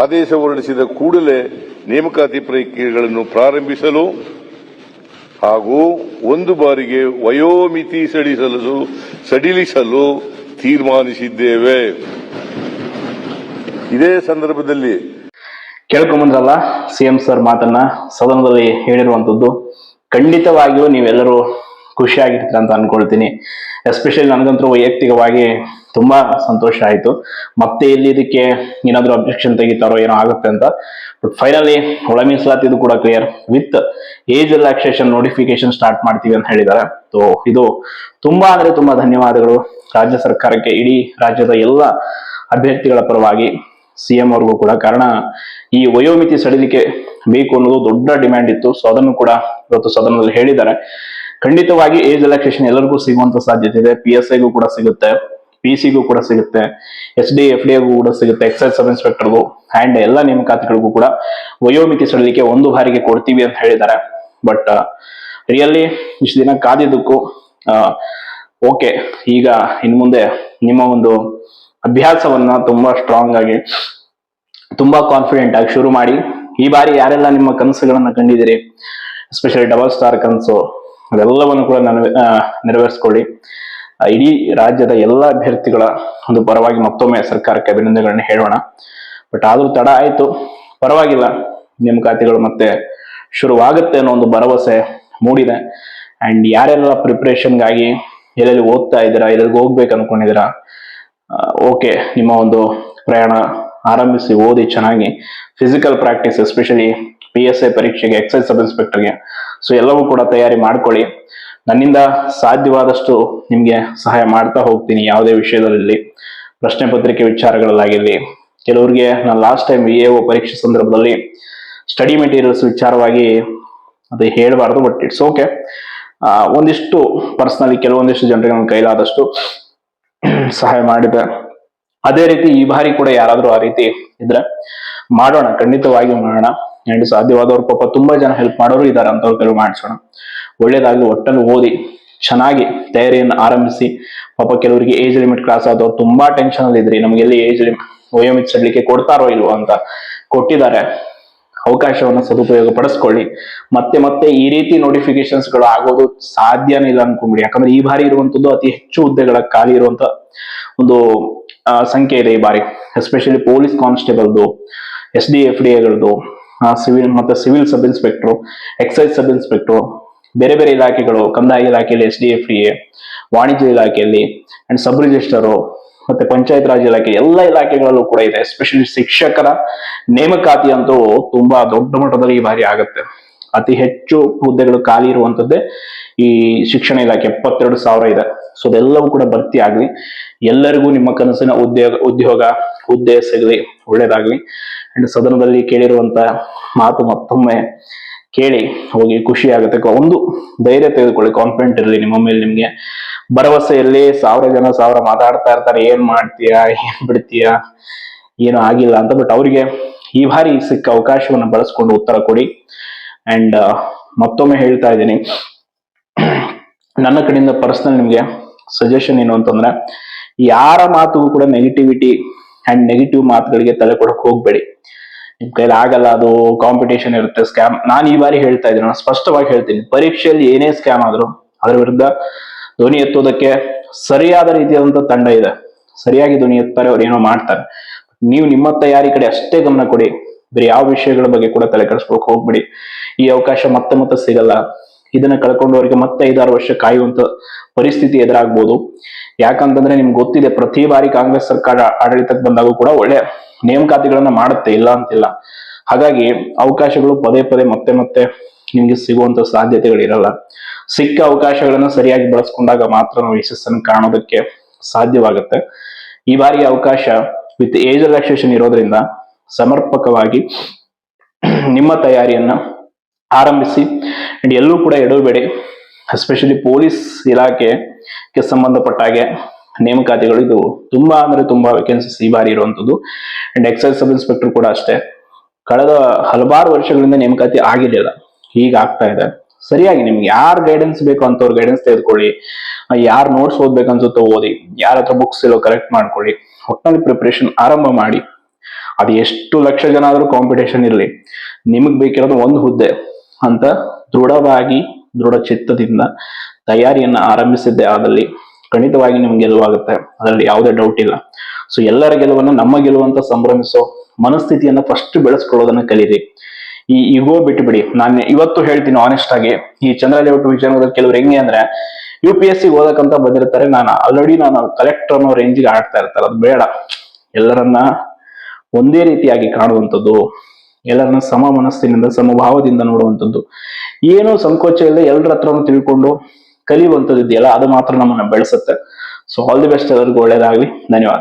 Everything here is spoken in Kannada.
ಆದೇಶ ಹೊರಡಿಸಿದ ಕೂಡಲೇ ನೇಮಕಾತಿ ಪ್ರಕ್ರಿಯೆಗಳನ್ನು ಪ್ರಾರಂಭಿಸಲು ಹಾಗೂ ಒಂದು ಬಾರಿಗೆ ವಯೋಮಿತಿ ಸಡಿಸಲು ಸಡಿಲಿಸಲು ತೀರ್ಮಾನಿಸಿದ್ದೇವೆ. ಇದೇ ಸಂದರ್ಭದಲ್ಲಿ ಕೇಳ್ಕೊಂಬಂದ್ರಲ್ಲ ಸಿಎಂ ಸರ್ ಮಾತನ್ನ ಸದನದಲ್ಲಿ ಹೇಳಿರುವಂತದ್ದು, ಖಂಡಿತವಾಗಿಯೂ ನೀವೆಲ್ಲರೂ ಖುಷಿಯಾಗಿರ್ತೀರ ಅಂತ ಅನ್ಕೊಳ್ತೀನಿ. ಎಸ್ಪೆಷಲಿ ನನಗಂತೂ ವೈಯಕ್ತಿಕವಾಗಿ ತುಂಬಾ ಸಂತೋಷ ಆಯಿತು. ಮತ್ತೆ ಇಲ್ಲಿ ಇದಕ್ಕೆ ಏನಾದರೂ ಅಬ್ಜೆಕ್ಷನ್ ತೆಗಿತಾರೋ ಏನೋ ಆಗುತ್ತೆ ಅಂತ. ಬಟ್ ಫೈನಲಿ ಒಳ ಮೀಸಲಾತಿದು ಕೂಡ clear with age relaxation notification start ಮಾಡ್ತೀವಿ ಅಂತ ಹೇಳಿದ್ದಾರೆ. ಸೊ ಇದು ತುಂಬಾ ಅಂದರೆ ತುಂಬಾ ಧನ್ಯವಾದಗಳು. ರಾಜ್ಯ ಸರ್ಕಾರಕ್ಕೆ, ಇಡೀ ರಾಜ್ಯದ ಎಲ್ಲ ಅಭ್ಯರ್ಥಿಗಳ ಪರವಾಗಿ ಸಿಎಂ ಅವ್ರಿಗೂ ಕೂಡ. ಕಾರಣ, ಈ ವಯೋಮಿತಿ ಸಡಿಲಿಕೆ ಬೇಕು ಅನ್ನೋದು ದೊಡ್ಡ ಡಿಮ್ಯಾಂಡ್ ಇತ್ತು. ಸೊ ಅದನ್ನು ಕೂಡ ಇವತ್ತು ಸದನದಲ್ಲಿ ಹೇಳಿದ್ದಾರೆ. ಖಂಡಿತವಾಗಿ ಏಜ್ ರಿಲ್ಯಾಕ್ಸೇಷನ್ ಎಲ್ಲರಿಗೂ ಸಿಗುವಂತ ಸಾಧ್ಯತೆ ಇದೆ. ಪಿ ಎಸ್ ಐಗೂ ಕೂಡ ಸಿಗುತ್ತೆ. ಪಿ ಸಿಗೂ ಕೂಡ ಸಿಗುತ್ತೆ. ಎಸ್ ಡಿ ಎಫ್ ಡಿ ಕೂಡ ಸಿಗುತ್ತೆ. ಎಕ್ಸೈಸ್ ಸಬ್ ಇನ್ಸ್ಪೆಕ್ಟರ್ಗೂ ಅಂಡ್ ಎಲ್ಲ ನೇಮಕಾತಿಗಳಿಗೂ ಕೂಡ ವಯೋಮಿತಿ ಸಡಿಲಿಕೆ ಒಂದು ಬಾರಿಗೆ ಕೊಡ್ತೀವಿ ಅಂತ ಹೇಳಿದ್ದಾರೆ. ಬಟ್ ರಿಯಲಿ ಇಷ್ಟು ದಿನ ಕಾದಿದ್ದಕ್ಕೂ ಓಕೆ ಈಗ ಇನ್ ಮುಂದೆ ನಿಮ್ಮ ಒಂದು ಅಭ್ಯಾಸವನ್ನ ತುಂಬಾ ಸ್ಟ್ರಾಂಗ್ ಆಗಿ, ತುಂಬಾ ಕಾನ್ಫಿಡೆಂಟ್ ಆಗಿ ಶುರು ಮಾಡಿ. ಈ ಬಾರಿ ಯಾರೆಲ್ಲ ನಿಮ್ಮ ಕನಸುಗಳನ್ನ ಕಂಡಿದ್ದೀರಿ? ಎಸ್ಪೆಷಲಿ ಡಬಲ್ ಸ್ಟಾರ್ ಕನಸು ಅದೆಲ್ಲವನ್ನು ಕೂಡ ನಾನು ನೆರವೇರಿಸ್ಕೊಳ್ಳಿ. ಇಡೀ ರಾಜ್ಯದ ಎಲ್ಲ ಅಭ್ಯರ್ಥಿಗಳ ಒಂದು ಪರವಾಗಿ ಮತ್ತೊಮ್ಮೆ ಸರ್ಕಾರಕ್ಕೆ ಅಭಿನಂದನೆಗಳನ್ನ ಹೇಳೋಣ. ಬಟ್ ಆದರೂ ತಡ ಆಯ್ತು. ಪರವಾಗಿಲ್ಲ. ನೇಮಕಾತಿಗಳು ಮತ್ತೆ ಶುರುವಾಗುತ್ತೆ ಅನ್ನೋ ಒಂದು ಭರವಸೆ ಮೂಡಿದೆ. ಅಂಡ್ ಯಾರೆಲ್ಲ ಪ್ರಿಪ್ರೇಷನ್ಗಾಗಿ ಎಲ್ಲೆಲ್ಲಿ ಓದ್ತಾ ಇದ್ದೀರಾ ಎಲ್ಲೆಲ್ಲಿ ಹೋಗ್ಬೇಕು ಅನ್ಕೊಂಡಿದ್ದೀರಾ ಓಕೆ, ನಿಮ್ಮ ಒಂದು ಪ್ರಯಾಣ ಆರಂಭಿಸಿ, ಓದಿ ಚೆನ್ನಾಗಿ. Physical practice especially P S I ಪರೀಕ್ಷೆಗೆ ಎಕ್ಸೈಸ್ ಸಬ್ ಇನ್ಸ್ಪೆಕ್ಟರ್ಗೆ ಸೊ ಎಲ್ಲವೂ ಕೂಡ ತಯಾರಿ ಮಾಡ್ಕೊಳ್ಳಿ. ನನ್ನಿಂದ ಸಾಧ್ಯವಾದಷ್ಟು ನಿಮಗೆ ಸಹಾಯ ಮಾಡ್ತಾ ಹೋಗ್ತೀನಿ ಯಾವುದೇ ವಿಷಯದಲ್ಲಿ. ಪ್ರಶ್ನೆ ಪತ್ರಿಕೆ ವಿಚಾರಗಳಲ್ಲಾಗಿರಲಿ. ಕೆಲವರಿಗೆ ನಾನು ಲಾಸ್ಟ್ ಟೈಮ್ ಎ ಒ ಪರೀಕ್ಷೆ ಸಂದರ್ಭದಲ್ಲಿ ಸ್ಟಡಿ ಮೆಟೀರಿಯಲ್ಸ್ ವಿಚಾರವಾಗಿ ಅದು ಹೇಳಬಾರ್ದು ಬಟ್ ಇಟ್ಸ್ ಓಕೆ ಒಂದಿಷ್ಟು ಪರ್ಸ್ನಲಿ ಕೆಲವೊಂದಿಷ್ಟು ಜನರಿಗೆ ನನ್ನ ಕೈಲಾದಷ್ಟು ಸಹಾಯ ಮಾಡಿದೆ. ಅದೇ ರೀತಿ ಈ ಬಾರಿ ಕೂಡ ಯಾರಾದರೂ ಆ ರೀತಿ ಇದ್ರೆ ಮಾಡೋಣ ಖಂಡಿತವಾಗಿ ಮಾಡೋಣ. ಅಂಡ್ ಸಾಧ್ಯವಾದವ್ರು ಪಾಪ ತುಂಬಾ ಜನ ಹೆಲ್ಪ್ ಮಾಡೋರು ಇದ್ದಾರೆ ಅಂತವ್ರ ಕೆಲವು ಮಾಡಿಸೋಣ. ಒಳ್ಳೇದಾಗಿ ಒಟ್ಟಲ್ಲಿ ಓದಿ, ಚೆನ್ನಾಗಿ ತಯಾರಿಯನ್ನು ಆರಂಭಿಸಿ. ಪಾಪ ಕೆಲವರಿಗೆ ಏಜ್ ಲಿಮಿಟ್ ಕ್ಲಾಸ್ ಆದವ್ರು ತುಂಬಾ ಟೆನ್ಷನ್ ಅಲ್ಲಿ ಇದ್ರಿ. ನಮ್ಗೆ ಎಲ್ಲಿ ಏಜ್ ಲಿಮಿಟ್ ವಯೋಮಿತ್ ಸಡ್ಲಿಕ್ಕೆ ಕೊಡ್ತಾರೋ ಇಲ್ವೋ ಅಂತ ಕೊಟ್ಟಿದ್ದಾರೆ. ಅವಕಾಶವನ್ನ ಸದುಪಯೋಗ ಪಡಿಸ್ಕೊಳ್ಳಿ. ಮತ್ತೆ ಮತ್ತೆ ಈ ರೀತಿ ನೋಟಿಫಿಕೇಶನ್ಸ್ಗಳು ಆಗೋದು ಸಾಧ್ಯನೇ ಇಲ್ಲ ಅನ್ಕೊಂಡ್ಬಿಡಿ. ಯಾಕಂದ್ರೆ ಈ ಬಾರಿ ಇರುವಂತದ್ದು ಅತಿ ಹೆಚ್ಚು ಹುದ್ದೆಗಳ ಖಾಲಿ ಇರುವಂತ ಒಂದು ಸಂಖ್ಯೆ ಇದೆ ಈ ಬಾರಿ. ಎಸ್ಪೆಷಲಿ ಪೊಲೀಸ್ ಕಾನ್ಸ್ಟೇಬಲ್ದು ಎಸ್ ಡಿ ಎಫ್ ಡಿ ಎಗಳದ್ದು ಸಿವಿಲ್ ಮತ್ತೆ civil sub inspector excise sub inspector ಬೇರೆ ಬೇರೆ ಇಲಾಖೆಗಳು, ಕಂದಾಯ ಇಲಾಖೆಯಲ್ಲಿ ಎಸ್ ಡಿ ಎಫ್ ಇ ವಾಣಿಜ್ಯ ಇಲಾಖೆಯಲ್ಲಿ ಅಂಡ್ ಸಬ್ ರಿಜಿಸ್ಟರು ಮತ್ತೆ ಪಂಚಾಯತ್ ರಾಜ್ ಇಲಾಖೆ, ಎಲ್ಲ ಇಲಾಖೆಗಳಲ್ಲೂ ಕೂಡ ಇದೆ. ಎಸ್ಪೆಷಲಿ ಶಿಕ್ಷಕರ ನೇಮಕಾತಿ ಅಂತೂ ತುಂಬಾ ದೊಡ್ಡ ಮಟ್ಟದಲ್ಲಿ ಈ ಬಾರಿ ಆಗುತ್ತೆ. ಅತಿ ಹೆಚ್ಚು ಹುದ್ದೆಗಳು ಖಾಲಿ ಇರುವಂತದ್ದೇ ಈ ಶಿಕ್ಷಣ ಇಲಾಖೆ, ಎಪ್ಪತ್ತೆರಡು ಸಾವಿರ ಇದೆ. ಸೊ ಅದೆಲ್ಲವೂ ಕೂಡ ಭರ್ತಿ ಆಗ್ಲಿ. ಎಲ್ಲರಿಗೂ ನಿಮ್ಮ ಕನಸಿನ ಉದ್ಯೋಗ ಉದ್ಯೋಗ, ಹುದ್ದೆ ಸಿಗಲಿ, ಒಳ್ಳೇದಾಗ್ಲಿ. ಅಂಡ್ ಸದನದಲ್ಲಿ ಕೇಳಿರುವಂತ ಮಾತು ಮತ್ತೊಮ್ಮೆ ಕೇಳಿ ಹೋಗಿ ಖುಷಿ ಆಗುತ್ತೆ ಒಂದು ಧೈರ್ಯ ತೆಗೆದುಕೊಳ್ಳಿ. ಕಾನ್ಫಿಡೆಂಟ್ ಇರಲಿ. ನಿಮ್ಮ ಮೇಲೆ ನಿಮ್ಗೆ ಭರವಸೆಯಲ್ಲಿ ಸಾವಿರ ಜನ ಸಾವಿರ ಮಾತಾಡ್ತಾ ಇರ್ತಾರೆ. ಏನ್ ಮಾಡ್ತೀಯಾ? ಏನ್ ಬಿಡ್ತೀಯಾ? ಏನು ಆಗಿಲ್ಲ ಅಂತ. ಬಟ್ ಅವರಿಗೆ ಈ ಬಾರಿ ಸಿಕ್ಕ ಅವಕಾಶವನ್ನು ಬಳಸ್ಕೊಂಡು ಉತ್ತರ ಕೊಡಿ. ಅಂಡ್ ಮತ್ತೊಮ್ಮೆ ಹೇಳ್ತಾ ಇದ್ದೀನಿ. ನನ್ನ ಕಡೆಯಿಂದ ಪರ್ಸನಲ್ ನಿಮ್ಗೆ ಸಜೆಷನ್ ಏನು ಅಂತಂದ್ರೆ, ಯಾರ ಮಾತು ಕೂಡ ನೆಗೆಟಿವಿಟಿ ಅಂಡ್ ನೆಗೆಟಿವ್ ಮಾತುಗಳಿಗೆ ತಲೆ ಕೊಡಕ್ ಹೋಗ್ಬೇಡಿ. ನಿಮ್ ಕೈಲಿ ಆಗಲ್ಲ, ಅದು ಕಾಂಪಿಟೇಷನ್ ಇರುತ್ತೆ ಸ್ಕ್ಯಾಮ್ ನಾನು ಈ ಬಾರಿ ಹೇಳ್ತಾ ಇದ್ದೀನಿ, ನಾನು ಸ್ಪಷ್ಟವಾಗಿ ಹೇಳ್ತೀನಿ. ಪರೀಕ್ಷೆಯಲ್ಲಿ ಏನೇ ಸ್ಕ್ಯಾಮ್ ಆದ್ರೂ ಅದರ ವಿರುದ್ಧ ಧ್ವನಿ ಎತ್ತೋದಕ್ಕೆ ಸರಿಯಾದ ರೀತಿಯಾದಂತ ತಂಡ ಇದೆ. ಸರಿಯಾಗಿ ಧ್ವನಿ ಎತ್ತಾರೆ, ಅವ್ರು ಏನೋ ಮಾಡ್ತಾರೆ. ನೀವು ನಿಮ್ಮ ತಯಾರಿ ಕಡೆ ಅಷ್ಟೇ ಗಮನ ಕೊಡಿ. ಬೇರೆ ಯಾವ ವಿಷಯಗಳ ಬಗ್ಗೆ ಕೂಡ ತಲೆ ಕೆಡಿಸ್ಕೊಳಕ್ ಹೋಗ್ಬಿಡಿ. ಈ ಅವಕಾಶ ಮತ್ತೆ ಮತ್ತೆ ಸಿಗಲ್ಲ. ಇದನ್ನ ಕಳ್ಕೊಂಡವರಿಗೆ ಮತ್ತೆ ಐದಾರು ವರ್ಷ ಕಾಯುವಂತ ಪರಿಸ್ಥಿತಿ ಎದುರಾಗ್ಬೋದು. ಯಾಕಂತಂದ್ರೆ ನಿಮ್ಗೆ ಗೊತ್ತಿದೆ, ಪ್ರತಿ ಬಾರಿ ಕಾಂಗ್ರೆಸ್ ಸರ್ಕಾರ ಆಡಳಿತಕ್ಕೆ ಬಂದಾಗೂ ಕೂಡ ಒಳ್ಳೆ ನೇಮಕಾತಿಗಳನ್ನ ಮಾಡುತ್ತೆ, ಇಲ್ಲ ಅಂತಿಲ್ಲ. ಹಾಗಾಗಿ ಅವಕಾಶಗಳು ಪದೇ ಪದೇ ಮತ್ತೆ ಮತ್ತೆ ನಿಮ್ಗೆ ಸಿಗುವಂತ ಸಾಧ್ಯತೆಗಳಿರಲ್ಲ. ಸಿಕ್ಕ ಅವಕಾಶಗಳನ್ನ ಸರಿಯಾಗಿ ಬಳಸ್ಕೊಂಡಾಗ ಮಾತ್ರ ನಾವು ಯಶಸ್ಸನ್ನು ಕಾಣೋದಕ್ಕೆ ಸಾಧ್ಯವಾಗುತ್ತೆ. ಈ ಬಾರಿ ಅವಕಾಶ ವಿತ್ ಏಜ್ ರಿಲ್ಯಾಕ್ಸೇಷನ್ ಇರೋದ್ರಿಂದ ಸಮರ್ಪಕವಾಗಿ ನಿಮ್ಮ ತಯಾರಿಯನ್ನ ಆರಂಭಿಸಿ ಅಂಡ್ ಎಲ್ಲೂ ಕೂಡ ಎಡವಬೇಡಿ ಎಸ್ಪೆಷಲಿ ಪೊಲೀಸ್ ಇಲಾಖೆಗೆ ಸಂಬಂಧಪಟ್ಟ ಹಾಗೆ ನೇಮಕಾತಿಗಳು ಇದು ತುಂಬಾ ಅಂದ್ರೆ ತುಂಬಾ ವೇಕೆನ್ಸೀಸ್ ಈ ಬಾರಿ ಇರುವಂತದ್ದು ಅಂಡ್ ಎಕ್ಸೈಸ್ ಸಬ್ ಇನ್ಸ್ಪೆಕ್ಟರ್ ಕೂಡ ಅಷ್ಟೇ. ಕಳೆದ ಹಲವಾರು ವರ್ಷಗಳಿಂದ ನೇಮಕಾತಿ ಆಗಿರಲಿಲ್ಲ. ಈಗ ಆಗ್ತಾ ಇದೆ. ಸರಿಯಾಗಿ ನಿಮ್ಗೆ ಯಾರ್ ಗೈಡೆನ್ಸ್ ಬೇಕು ಅಂತವ್ರ ಗೈಡೆನ್ಸ್ ತೆಗೆದುಕೊಳ್ಳಿ. ಯಾರು ನೋಟ್ಸ್ ಓದ್ಬೇಕು ಅನ್ಸುತ್ತೋ ಓದಿ. ಯಾರ ಹತ್ರ ಬುಕ್ಸ್ ಇಲ್ಲೋ ಕರೆಕ್ಟ್ ಮಾಡ್ಕೊಳ್ಳಿ. ಒಟ್ಟಿನಲ್ಲಿ ಪ್ರಿಪರೇಷನ್ ಆರಂಭ ಮಾಡಿ. ಅದು ಎಷ್ಟು ಲಕ್ಷ ಜನ ಆದ್ರೂ ಕಾಂಪಿಟೇಷನ್ ಇರಲಿ. ನಿಮಗ್ ಬೇಕಿರೋದು ಒಂದು ಹುದ್ದೆ ಅಂತ ದೃಢವಾಗಿ ದೃಢ ಚಿತ್ತದಿಂದ ತಯಾರಿಯನ್ನ ಆರಂಭಿಸಿದ್ದೆ ಆದಲ್ಲಿ ಖಂಡಿತವಾಗಿ ನಿಮ್ಗೆ ಗೆಲುವಾಗುತ್ತೆ. ಅದರಲ್ಲಿ ಯಾವುದೇ ಡೌಟ್ ಇಲ್ಲ. ಸೊ ಎಲ್ಲರ ಗೆಲುವನ್ನು ನಮ್ಮ ಗೆಲುವಂತ ಸಂಭ್ರಮಿಸೋ ಮನಸ್ಥಿತಿಯನ್ನ ಫಸ್ಟ್ ಬೆಳೆಸ್ಕೊಳ್ಳೋದನ್ನ ಕಲೀರಿ. ಈ ಇಗೋ ಬಿಟ್ಟು ಬಿಡಿ ನಾನು ಇವತ್ತು ಹೇಳ್ತೀನಿ ಆನೆಸ್ಟ್ ಆಗಿ. ಈ ಚಂದ್ರ ಲೇಔಟ್ ವಿಚಾರದಲ್ಲಿ ಕೆಲವ್ರು ಹೆಂಗೆ ಅಂದ್ರೆ ಯು ಪಿ ಎಸ್ ಸಿ ಓದಕ್ಕಂತ ಬಂದಿರ್ತಾರೆ. ನಾನು ಆಲ್ರೆಡಿ ನಾನು ಕಲೆಕ್ಟರ್ ಅನ್ನೋ ರೇಂಜ್ಗೆ ಆಡ್ತಾ ಇರ್ತಾರೆ. ಅದು ಬೇಡ. ಎಲ್ಲರನ್ನ ಒಂದೇ ರೀತಿಯಾಗಿ ಕಾಣುವಂಥದ್ದು, ಎಲ್ಲರನ್ನ ಸಮ ಮನಸ್ಸಿನಿಂದ ಸಮಭಾವದಿಂದ ನೋಡುವಂಥದ್ದು. ಏನೂ ಸಂಕೋಚ ಇಲ್ಲದೆ ಎಲ್ಲರ ಹತ್ರನೂ ತಿಳ್ಕೊಂಡು ಕಲಿಯುವಂಥದ್ದು ಇದೆಯಲ್ಲ ಅದು ಮಾತ್ರ ನಮ್ಮನ್ನ ಬೆಳೆಸುತ್ತೆ. ಸೊ ಆಲ್ ದಿ ಬೆಸ್ಟ್ ಎಲ್ಲರಿಗೂ ಒಳ್ಳೇದಾಗ್ಲಿ. ಧನ್ಯವಾದ.